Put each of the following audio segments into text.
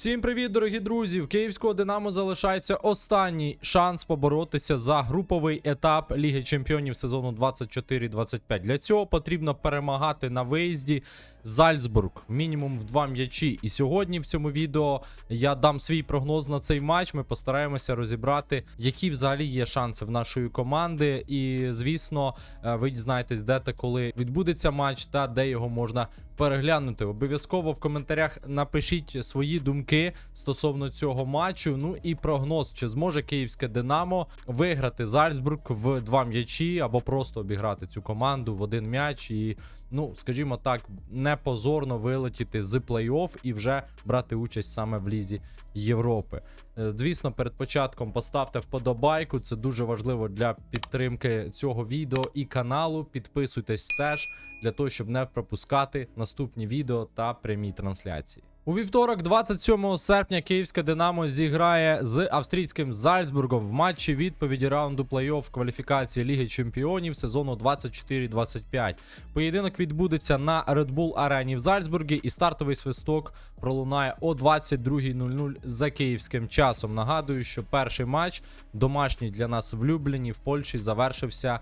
Всім привіт, дорогі друзі! В Київського Динамо залишається останній шанс поборотися за груповий етап Ліги Чемпіонів сезону 24-25. Для цього потрібно перемагати на виїзді Зальцбург мінімум в два м'ячі. І сьогодні в цьому відео я дам свій прогноз на цей матч. Ми постараємося розібрати, які взагалі є шанси в нашої команди. І звісно, е, ви дізнаєтесь, де та коли відбудеться матч та де його можна переглянути. Обов'язково в коментарях напишіть свої думки стосовно цього матчу. Ну і прогноз, чи зможе київське Динамо виграти Зальцбург в два м'ячі або просто обіграти цю команду в один м'яч і, ну скажімо так, не позорно вилетіти з плей-офф і вже брати участь саме в лізі Європи. Е, Звісно, перед початком поставте вподобайку. Це дуже важливо для підтримки цього відео і каналу. Підписуйтесь теж для того, щоб не пропускати наступні відео та прямі трансляції. У вівторок, 27 серпня, київське Динамо зіграє з австрійським Зальцбургом в матчі відповіді раунду плей-офф кваліфікації Ліги Чемпіонів сезону 24-25. Поєдинок відбудеться на Red Bull арені в Зальцбургі, і стартовий свисток пролунає о 22.00 за київським часом. Нагадую, що перший матч домашній для нас в Любліні в Польщі завершився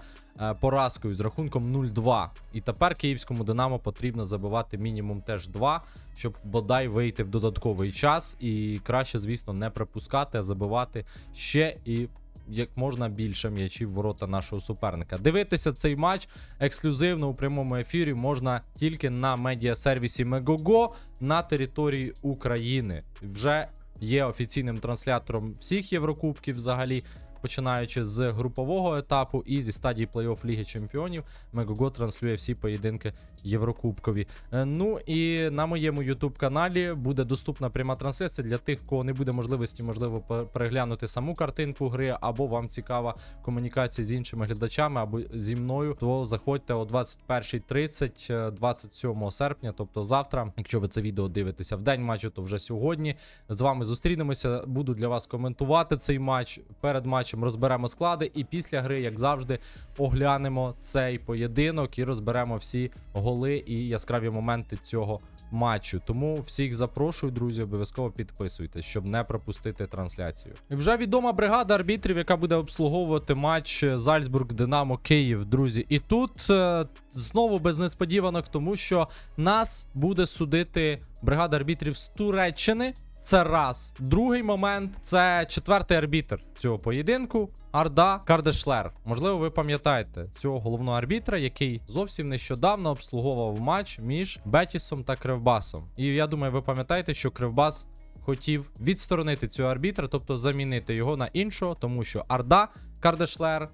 поразкою з рахунком 0-2. І тепер київському Динамо потрібно забивати мінімум теж 2, щоб бодай вийти в додатковий час. І краще, звісно, не пропускати, а забивати ще і. Як можна більше м'ячів ворота нашого суперника. Дивитися цей матч ексклюзивно у прямому ефірі можна тільки на медіасервісі Megogo на території України. Вже є офіційним транслятором всіх Єврокубків взагалі починаючи з групового етапу і зі стадії плей-офф Ліги Чемпіонів, Мегого транслює всі поєдинки Єврокубкові. Е, Ну і на моєму youtube каналі буде доступна пряма трансляція для тих, кого не буде можливості, можливо, переглянути саму картинку гри, або вам цікава комунікація з іншими глядачами, або зі мною. То заходьте о 21.30 е, 27 серпня, тобто завтра. Якщо ви це відео дивитеся в день матчу, то вже сьогодні. З вами зустрінемося. Буду для вас коментувати цей матч. Перед матчем розберемо склади, і після гри, як завжди, оглянемо цей поєдинок і розберемо всі голи і яскраві моменти цього матчу. Тому всіх запрошую, друзі, обов'язково підписуйтесь, щоб не пропустити трансляцію. Вже відома бригада арбітрів, яка буде обслуговувати матч Зальцбург Динамо Київ, друзі. І тут е, знову без несподіванок, тому що нас буде судити бригада арбітрів з Туреччини. Це раз. Другий момент це четвертий арбітр цього поєдинку Арда Кардешлер. Можливо, ви пам'ятаєте цього головного арбітра, який зовсім нещодавно обслуговував матч між Бетісом та Кривбасом. І я думаю, ви пам'ятаєте, що Кривбас хотів відсторонити цього арбітра, тобто замінити його на іншого, тому що Арда Кардешлер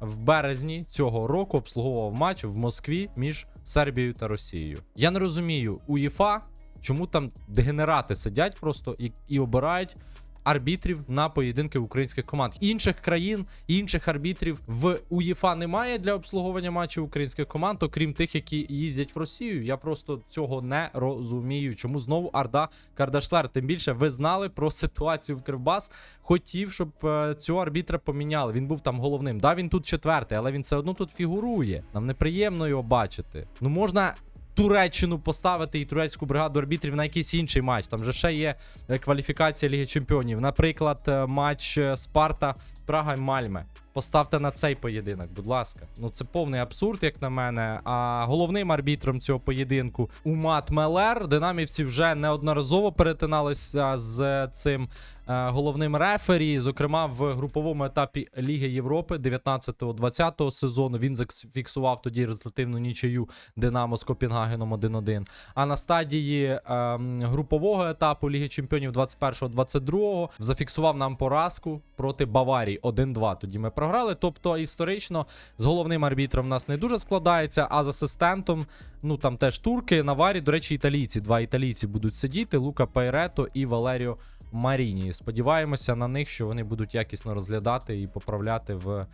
в березні цього року обслуговував матч в Москві між Сербією та Росією. Я не розумію, УЄФА чому там дегенерати сидять просто і, і обирають арбітрів на поєдинки українських команд. Інших країн, інших арбітрів в УЄФА немає для обслуговування матчів українських команд, окрім тих, які їздять в Росію. Я просто цього не розумію. Чому знову Арда Кардашлер? Тим більше ви знали про ситуацію в Кривбас. Хотів, щоб е, цього арбітра поміняли. Він був там головним. Да, він тут четвертий, але він все одно тут фігурує. Нам неприємно його бачити. Ну можна. Туреччину поставити і турецьку бригаду арбітрів на якийсь інший матч. Там же ще є е, кваліфікація Ліги Чемпіонів. Наприклад, е, матч е, Спарта Прага Мальме. Поставте на цей поєдинок, будь ласка. Ну це повний абсурд, як на мене. А головним арбітром цього поєдинку Умат Мелер. Динамівці вже неодноразово перетиналися з цим е, головним рефері. Зокрема, в груповому етапі Ліги Європи 19-20 сезону він зафіксував тоді результативну нічию Динамо з Копенгагеном 1-1. А на стадії ем, групового етапу Ліги Чемпіонів 21-22 зафіксував нам поразку проти Баварії 1-2. Тоді ми програли. Тобто історично з головним арбітром в нас не дуже складається, а з асистентом, ну там теж турки, Наварі, до речі, італійці. Два італійці будуть сидіти: Лука Пайрето і Валеріо Маріні. Сподіваємося на них, що вони будуть якісно розглядати і поправляти в е,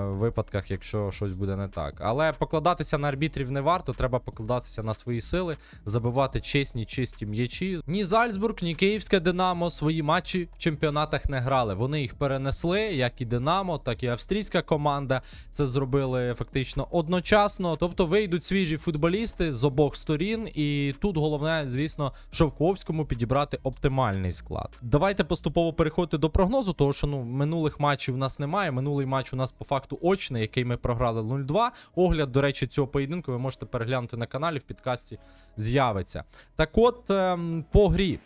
випадках, якщо щось буде не так. Але покладатися на арбітрів не варто, треба покладатися на свої сили, забивати чесні, чисті м'ячі. Ні Зальцбург, ні Київське Динамо свої матчі в чемпіонатах не грали. Вони їх перенесли, як і Динамо, так і австрійська команда. Це зробили фактично одночасно. Тобто вийдуть свіжі футболісти з обох сторін, і тут головне, звісно, Шовковському підібрати оптимальний склад. Давайте поступово переходити до прогнозу, тому що ну минулих матчів у нас немає. Минулий матч у нас по факту очний, який ми програли 0-2. Огляд, до речі, цього поєдинку ви можете переглянути на каналі в підкасті з'явиться. Так от ем, по грі.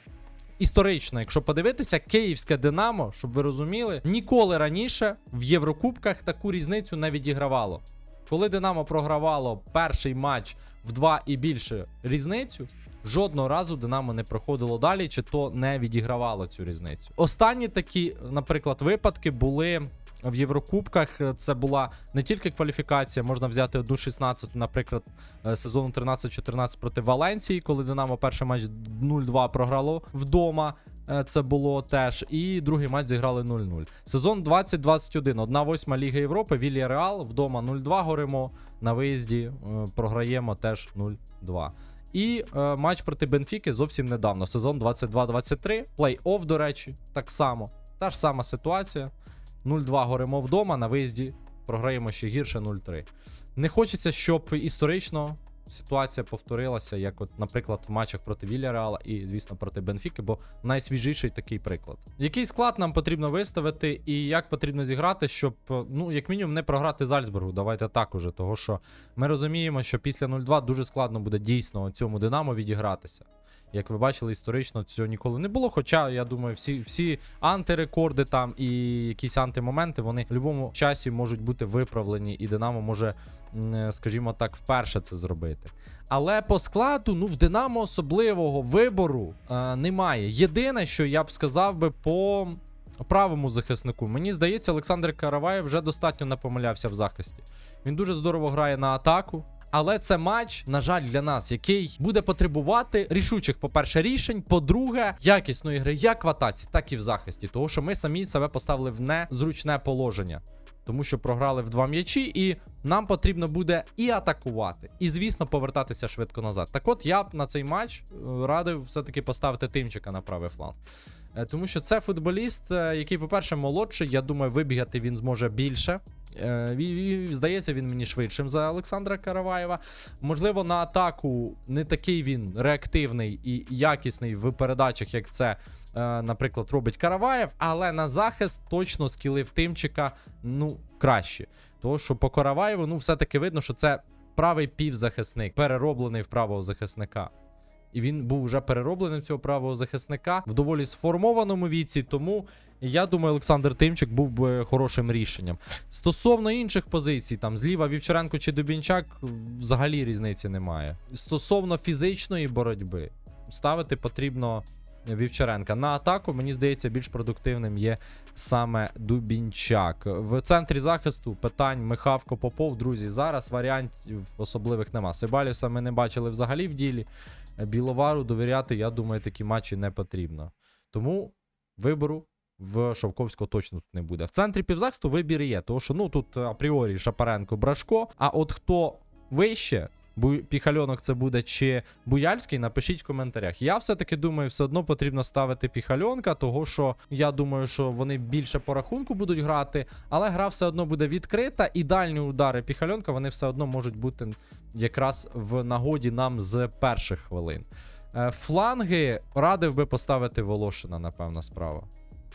Історично, якщо подивитися, київське Динамо, щоб ви розуміли, ніколи раніше в Єврокубках таку різницю не відігравало. Коли Динамо програвало перший матч в два і більше різницю, жодного разу Динамо не проходило далі, чи то не відігравало цю різницю. Останні такі, наприклад, випадки були. В Єврокубках це була не тільки кваліфікація, можна взяти одну 16, наприклад, е, сезону 13-14 проти Валенції, коли Динамо перший матч 0-2 програло вдома. е, Це було теж. І другий матч зіграли 0-0. Сезон 2021, 1-8 Ліга Європи, Вілія Реал, вдома 0-2 горимо. На виїзді е, програємо теж 0-2. І е, матч проти Бенфіки зовсім недавно. Сезон 22-23. Плей-офф, до речі, так само. Та ж сама ситуація. 0-2 горимо вдома, на виїзді програємо ще гірше 0-3. Не хочеться, щоб історично ситуація повторилася, як, от, наприклад, в матчах проти Вільяреала і, звісно, проти Бенфіки, бо найсвіжіший такий приклад. Який склад нам потрібно виставити, і як потрібно зіграти, щоб, ну, як мінімум, не програти Зальцбургу. Давайте так уже, того що ми розуміємо, що після 0-2 дуже складно буде дійсно цьому Динамо відігратися. Як ви бачили, історично цього ніколи не було. Хоча, я думаю, всі, всі антирекорди там і якісь антимоменти, вони в будь-якому часі можуть бути виправлені, і Динамо може, е, скажімо так, вперше це зробити. Але по складу, ну, в Динамо особливого вибору е, немає. Єдине, що я б сказав би по правому захиснику, мені здається, Олександр Караваєв вже достатньо не помилявся в захисті. Він дуже здорово грає на атаку. Але це матч, на жаль, для нас, який буде потребувати рішучих, по-перше, рішень, по-друге, якісної гри як в атаці, так і в захисті. Тому що ми самі себе поставили в незручне положення. Тому що програли в два м'ячі, і нам потрібно буде і атакувати, і, звісно, повертатися швидко назад. Так от я б на цей матч е, радив все-таки поставити тимчика на правий фланг. Е, Тому що це футболіст, е, який, по-перше, молодший. Я думаю, вибігати він зможе більше. Е, Здається, він мені швидшим за Олександра Караваєва. Можливо, на атаку не такий він реактивний і якісний в передачах, як це, е, наприклад, робить Караваєв, але на захист точно скіли в Тимчика ну, краще. Тому що по Караваєву, ну, все-таки видно, що це правий півзахисник, перероблений в правого захисника. І він був вже переробленим цього правого захисника в доволі сформованому віці. Тому я думаю, Олександр Тимчик був би хорошим рішенням. Стосовно інших позицій, там зліва Вівчаренко чи Дубінчак, взагалі різниці немає. Стосовно фізичної боротьби, ставити потрібно Вівчаренка. На атаку, мені здається, більш продуктивним є саме Дубінчак. В центрі захисту питань Михавко Попов, друзі. Зараз варіантів особливих нема. Сибаліса ми не бачили взагалі в ділі. Біловару довіряти, я думаю, такі матчі не потрібно. Тому вибору в Шовковського точно тут не буде. В центрі півзахисту вибір є, тому що ну тут апріорі Шапаренко Брашко. А от хто вище. Піхальонок це буде чи Буяльський, напишіть в коментарях. Я все-таки думаю, все одно потрібно ставити Піхальонка, того що я думаю, що вони більше по рахунку будуть грати, але гра все одно буде відкрита, і дальні удари Піхальонка вони все одно можуть бути якраз в нагоді нам з перших хвилин. Е, Фланги радив би поставити Волошина, напевно, справа.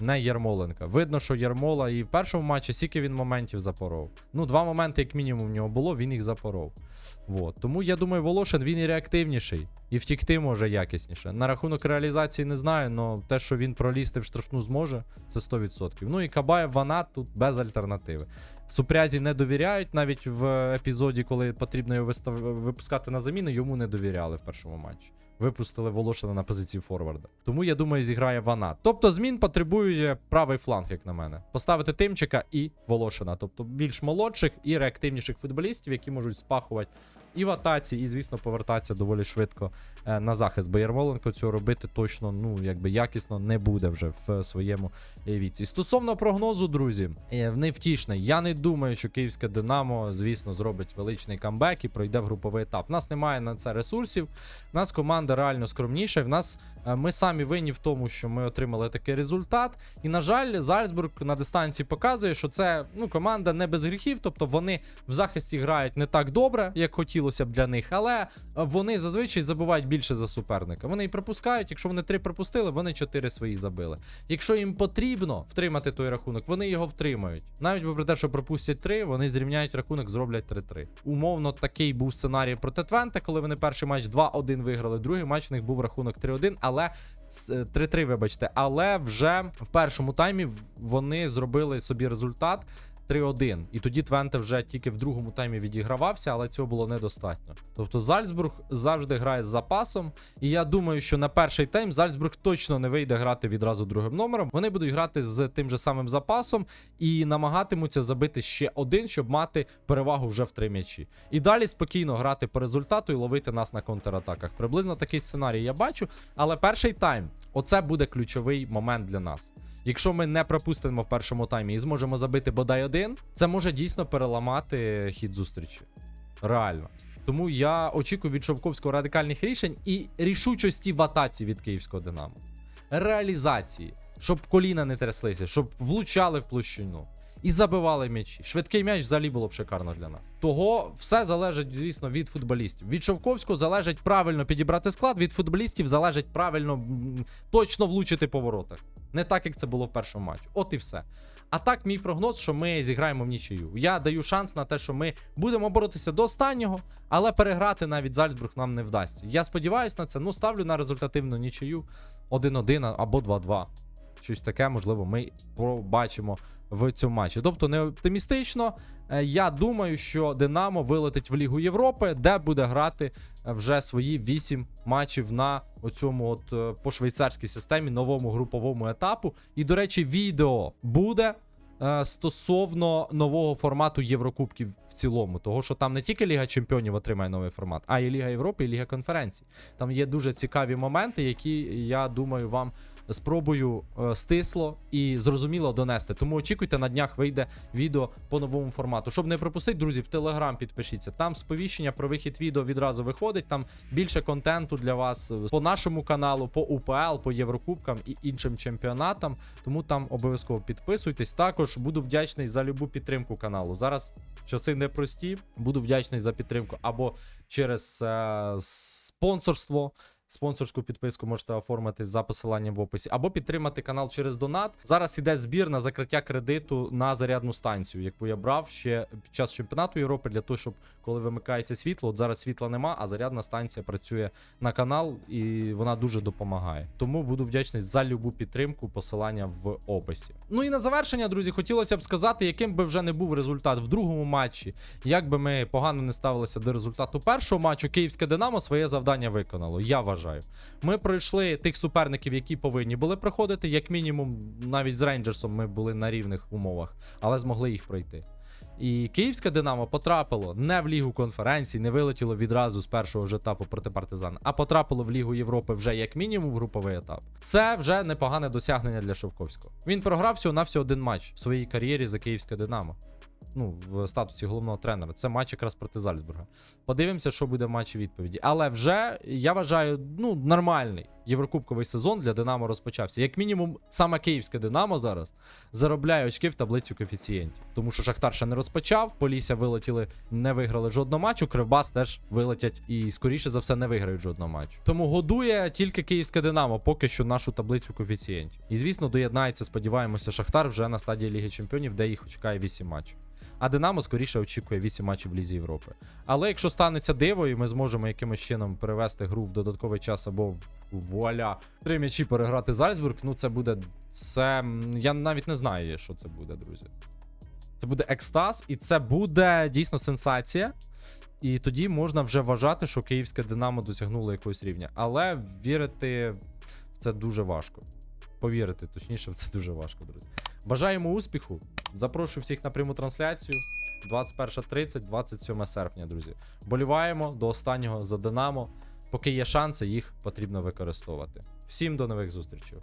Не Ярмоленка. Видно, що Ярмола і в першому матчі скільки він моментів запоров. Ну, два моменти, як мінімум, в нього було, він їх запоров. Вот. Тому я думаю, Волошин він і реактивніший, і втікти може якісніше. На рахунок реалізації не знаю, але те, що він пролізти в штрафну зможе, це 100%. Ну і Кабаєв Ванат тут без альтернативи. Супрязі не довіряють навіть в епізоді, коли потрібно його вистав... випускати на заміну, йому не довіряли в першому матчі. Випустили Волошина на позицію форварда. Тому я думаю, зіграє Ванат. Тобто змін потребує правий фланг, як на мене. Поставити Тимчика і Волошина. Тобто більш молодших і реактивніших футболістів, які можуть спахувати і в атаці, і, звісно, повертатися доволі швидко е, на захист. Бо Ярмоленко цього робити точно ну, якби якісно не буде вже в своєму віці. Стосовно прогнозу, друзі, е, невтішний. Я не думаю, що київське Динамо, звісно, зробить величний камбек і пройде в груповий етап. У нас немає на це ресурсів. У нас команда реально скромніша. В нас е, ми самі винні в тому, що ми отримали такий результат. І на жаль, Зальцбург на дистанції показує, що це ну команда не без гріхів, тобто вони в захисті грають не так добре, як хотілося б для них, але е, вони зазвичай забувають більше за суперника. Вони і пропускають. Якщо вони три пропустили, вони чотири свої забили. Якщо їм потрібно втримати той рахунок, вони його втримають. Навіть попри те, що пропустять три, вони зрівняють рахунок, зроблять 3-3. Умовно, такий був сценарій проти Твента, коли вони перший матч 2-1 виграли. Другий матч у них був рахунок 3-1, але е, 3-3, вибачте. Але вже в першому таймі вони зробили собі результат. 3-1. І тоді Твенте вже тільки в другому таймі відігравався, але цього було недостатньо. Тобто Зальцбург завжди грає з запасом. І я думаю, що на перший тайм Зальцбург точно не вийде грати відразу другим номером. Вони будуть грати з тим же самим запасом і намагатимуться забити ще один, щоб мати перевагу вже в три м'ячі. І далі спокійно грати по результату і ловити нас на контратаках. Приблизно такий сценарій я бачу. Але перший тайм оце буде ключовий момент для нас. Якщо ми не пропустимо в першому таймі і зможемо забити бодай один, це може дійсно переламати хід зустрічі. Реально. Тому я очікую від Шовковського радикальних рішень і рішучості в атаці від київського Динамо. Реалізації, щоб коліна не тряслися, щоб влучали в площину. І забивали м'ячі. Швидкий м'яч взагалі було б шикарно для нас. Того все залежить, звісно, від футболістів. Від Шовковського залежить правильно підібрати склад, від футболістів залежить правильно точно влучити по воротах. Не так, як це було в першому матчі. От і все. А так, мій прогноз, що ми зіграємо в нічию. Я даю шанс на те, що ми будемо боротися до останнього, але переграти навіть Зальцбург нам не вдасться. Я сподіваюся на це. Ну, ставлю на результативну нічию 1-1 або 2-2. Щось таке, можливо, ми побачимо в цьому матчі. Тобто, не оптимістично. Е, Я думаю, що Динамо вилетить в Лігу Європи, де буде грати е, вже свої 8 матчів на оцьому от е, по швейцарській системі новому груповому етапу. І, до речі, відео буде стосовно нового формату Єврокубків в цілому. Того, що там не тільки Ліга Чемпіонів отримає новий формат, а і Ліга Європи, і Ліга конференцій. Там є дуже цікаві моменти, які я думаю вам спробую е, стисло і зрозуміло донести. Тому очікуйте, на днях вийде відео по новому формату. Щоб не пропустити, друзі, в Телеграм підпишіться. Там сповіщення про вихід відео відразу виходить. Там більше контенту для вас е, по нашому каналу, по УПЛ, по Єврокубкам і іншим чемпіонатам. Тому там обов'язково підписуйтесь. Також буду вдячний за любу підтримку каналу. Зараз часи непрості. Буду вдячний за підтримку або через е, спонсорство. Спонсорську підписку можете оформити за посиланням в описі, або підтримати канал через донат. Зараз іде збір на закриття кредиту на зарядну станцію, яку я брав ще під час чемпіонату Європи, для того, щоб коли вимикається світло, от зараз світла нема, а зарядна станція працює на канал і вона дуже допомагає. Тому буду вдячний за любу підтримку, посилання в описі. Ну і на завершення, друзі, хотілося б сказати, яким би вже не був результат в другому матчі. Як би ми погано не ставилися до результату першого матчу, київське Динамо своє завдання виконало. Я вважаю. Ми пройшли тих суперників, які повинні були проходити. Як мінімум, навіть з Рейнджерсом ми були на рівних умовах, але змогли їх пройти. І київське Динамо потрапило не в Лігу конференцій, не вилетіло відразу з першого ж етапу проти партизан, а потрапило в Лігу Європи вже як мінімум в груповий етап. Це вже непогане досягнення для Шовковського. Він програв всього на всього один матч в своїй кар'єрі за київське Динамо. Ну, в статусі головного тренера. Це матч якраз проти Зальцбурга. Подивимося, що буде в матчі відповіді. Але вже я вважаю, ну, нормальний єврокубковий сезон для Динамо розпочався. Як мінімум, саме київське Динамо зараз заробляє очки в таблицю коефіцієнтів. Тому що Шахтар ще не розпочав, Полісся вилетіли, не виграли жодного матчу. Кривбас теж вилетять і, скоріше за все, не виграють жодного матчу. Тому годує тільки київське Динамо поки що нашу таблицю коефіцієнтів. І звісно, доєднається, сподіваємося, Шахтар вже на стадії Ліги Чемпіонів, де їх чекає 8 матчів. А Динамо скоріше очікує 8 матчів в Лізі Європи. Але якщо станеться диво, і ми зможемо якимось чином перевести гру в додатковий час або вуаля, три м'ячі переграти Зальцбург, ну це буде. Це. Я навіть не знаю, що це буде, друзі. Це буде екстаз, і це буде дійсно сенсація. І тоді можна вже вважати, що київське Динамо досягнуло якогось рівня. Але вірити в це дуже важко. Повірити, точніше, в це дуже важко, друзі. Бажаємо успіху. Запрошую всіх на пряму трансляцію. 21.30, 27 серпня, друзі. Боліваємо до останнього за Динамо. Поки є шанси, їх потрібно використовувати. Всім до нових зустрічей.